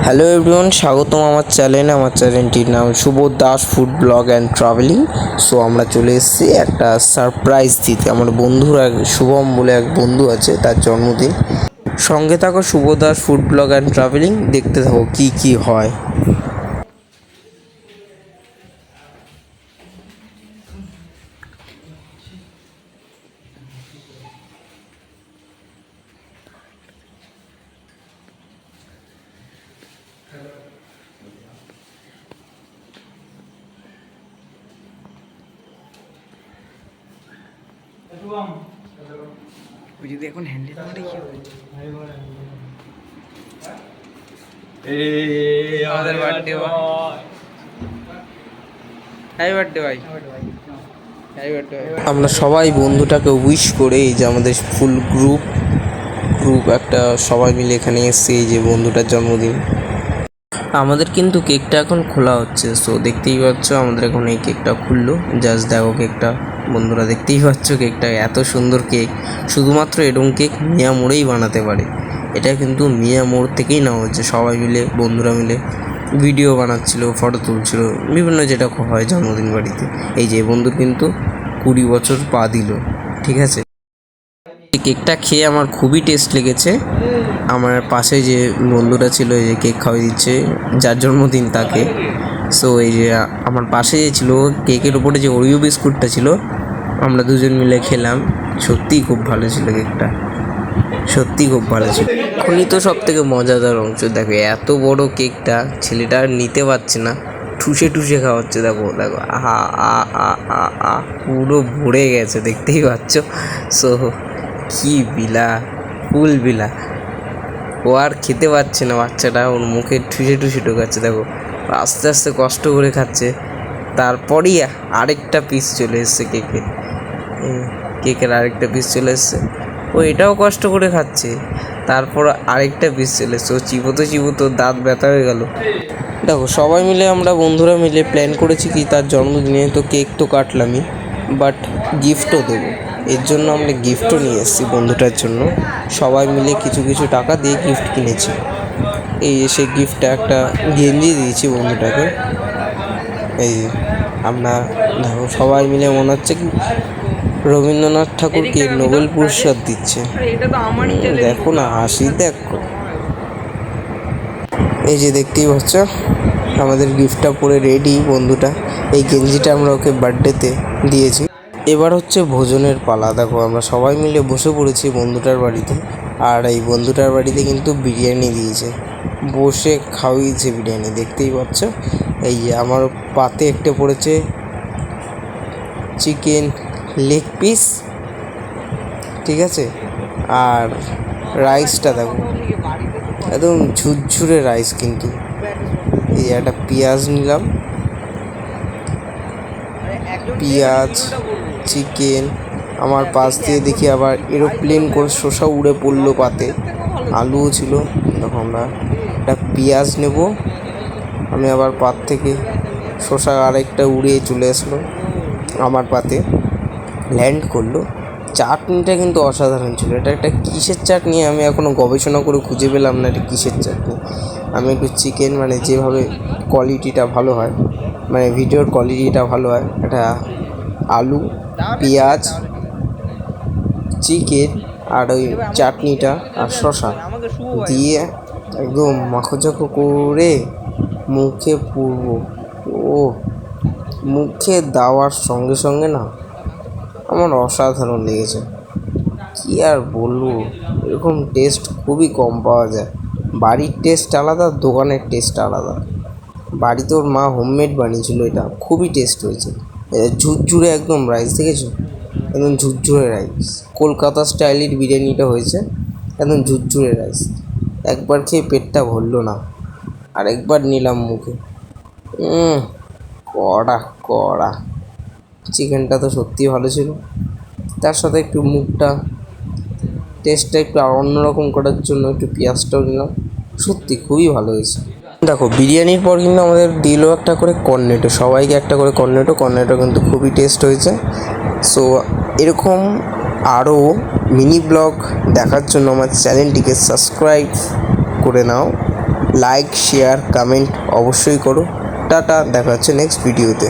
Hello everyone স্বাগতম আমার channel আমার চ্যানেলটির নাম Shubho Das food blog and travelling so আমরা চলে এসেছি একটা সারপ্রাইজ দিতে। আমার বন্ধুর এক, শুভম বলে এক বন্ধু আছে, তার জন্মদিন। সঙ্গে থাকো Shubho Das food blog and travelling দেখতে থাকো কী কী হয়। যদি এখন হ্যান্ডেল কি হবে আমাদের বার্থডে হ্যাপি বার্থডে ভাই। আমরা সবাই বন্ধুটাকে উইশ করে এই যে আমাদের ফুল গ্রুপ গ্রুপ একটা সবাই মিলে এখানে এসেছি এই যে বন্ধুটার জন্মদিন। আমাদের কিন্তু কেকটা এখন খোলা হচ্ছে সো দেখতেই পাচ্ছ আমাদের এখন এই কেকটা খুললো। জাস্ট দেখো কেকটা বন্ধুরা দেখতেই পাচ্ছ কেকটা, এত সুন্দর কেক। শুধুমাত্র এরকম কেক মিয়া মোড়েই বানাতে পারে। এটা কিন্তু মিয়া মোড় থেকেই নেওয়া হচ্ছে, সবাই মিলে, বন্ধুরা মিলে। ভিডিও বানাচ্ছিল, ফটো তুলছিল, বিভিন্ন যেটা হয় জন্মদিন বাড়িতে। এই যে বন্ধুর কিন্তু কুড়ি বছর পা দিল, ঠিক আছে? কেকটা খেয়ে আমার খুবই টেস্ট লেগেছে। আমার পাশে যে বন্ধুটা ছিল যে কেক খাওয়াই দিচ্ছে, যার জন্মদিন তাকে। সো এই যে, আমার পাশে যে ছিল, কেকের উপরে যে ওরিও বিস্কুটটা ছিল, আমরা দুজন মিলে খেলাম। সত্যিই খুব ভালো ছিল কেকটা। সত্যিই খুব ভালো ছিল। এখনই তো সব থেকে মজাদার অংশ। দেখো, এত বড় কেকটা ছেলেটা নিতে পারছে না। ঠুসে ঠুসে খাওয়াচ্ছে, দেখো দেখো। আহা, আ আ আ আ, পুরো ভরে গেছে, দেখতেই পাচ্ছ? সো কি বিলা, ফুল বিলা। ও আর খেতে পারছে না, বাচ্চাটা। ওর মুখে ঠুসে ঠুসে ঢোকাচ্ছে, দেখো। আস্তে আস্তে কষ্ট করে খাচ্ছে। তারপরই আরেকটা পিস চলে এসছে হুম, কেকের আরেকটা পিস চলে এসছে। ও এটাও কষ্ট করে খাচ্ছে। তারপর আরেকটা পিস চলে এসছে। ও চিবোতে চিবোতে দাঁত ব্যথা হয়ে গেল। দেখো সবাই মিলে আমরা বন্ধুরা মিলে প্ল্যান করেছি কি তার জন্মদিনে তো কেক তো কাটলামই। বাট গিফটও দেবো। এর জন্য আমরা গিফটও নিয়ে এসেছি বন্ধুটার জন্য। সবাই মিলে কিছু কিছু টাকা দিয়ে গিফট কিনেছি। এই সেই গিফটটা একটা গেঞ্জি দিয়েছি বন্ধুটাকে। এই যে আমরা দেখো সবাই মিলে মনে হচ্ছে কি রবীন্দ্রনাথ ঠাকুরকে নোবেল পুরস্কার দিচ্ছে। দেখো না হাসি দেখো। এই যে দেখতেই পাচ্ছ আমাদের গিফটটা পরে রেডি বন্ধুটা। এই গেঞ্জিটা আমরা ওকে বার্থডেতে দিয়েছি। এবার হচ্ছে ভোজনের পালা। দেখো আমরা সবাই মিলে বসে পড়েছি বন্ধুটার বাড়িতে। আর এই বন্ধুটার বাড়িতে কিন্তু বিরিয়ানি দিয়েছে। বসে খাওয়িয়েছে বিরিয়ানি, দেখতেই পাচ্ছ? এই যে আমার পাতে একটা পড়েছে চিকেন লেগ পিস, ঠিক আছে? আর রাইসটা দেখো, একদম ঝুরঝুরে রাইস কিন্তু। এই একটা পেঁয়াজ নিলাম। পেঁয়াজ, চিকেন, আমার পাশ দিয়ে দেখি আবার এরোপ্লেন করে শসা উড়ে পড়ল পাতে। আলুও ছিল, দেখো আমরা একটা পেঁয়াজ নেব। আমি আবার পাত থেকে শসা আরেকটা উড়িয়ে চলে আসলো আমার পাতে। ল্যান্ড করল। চাটনিটা কিন্তু অসাধারণ ছিল। এটা একটা কিসের চাটনি? আমি এখনও গবেষণা করে খুঁজে পেলাম না এটা কিসের চাটনি। আমি একটু চিকেন মানে যেভাবে কোয়ালিটিটা ভালো হয় মানে ভিডিওর কোয়ালিটিটা ভালো হয় এটা আলু, পেঁয়াজ চিকেন আর ওই চাটনিটা আর শসা দিয়ে একদম মাখোচাখো করে মুখে পুরব ও মুখে দেওয়ার সঙ্গে সঙ্গে না আমার অসাধারণ লেগেছে। কী আর বলব, এরকম টেস্ট খুবই কম পাওয়া যায়। বাড়ির টেস্ট আলাদা, দোকানের টেস্ট আলাদা। বাড়িতে ওর মা হোমমেড বানিয়েছিল এটা, খুবই টেস্ট হয়েছে। ঝুরঝুরে একদম রাইস দেখেছ? একদম ঝুরঝুরে রাইস কলকাতা স্টাইলের বিরিয়ানিটা হয়েছে, একদম ঝুরঝুরে রাইস একবার খেয়ে পেটটা ভরলো না। আর একবার নিলাম মুখে। কড়া কড়া। চিকেনটা তো সত্যিই ভালো ছিল। তার সাথে একটু মুখটা টেস্টটা একটু অন্যরকম করার জন্য একটু পেঁয়াজটাও নিলাম। সত্যি খুবই ভালো হয়েছে। দেখো, বিরিয়ানির পর কিন্তু আমাদের দিলো একটা করে কর্নেটো সবাইকে একটা করে কর্নেটো কর্নেটো কিন্তু খুবই টেস্ট হয়েছে। সো এরকম আরও মিনি ব্লগ দেখার জন্য আমার চ্যানেলটিকে সাবস্ক্রাইব করে নাও। লাইক, শেয়ার, কমেন্ট অবশ্যই করো। টাটা, দেখা হচ্ছে নেক্সট ভিডিওতে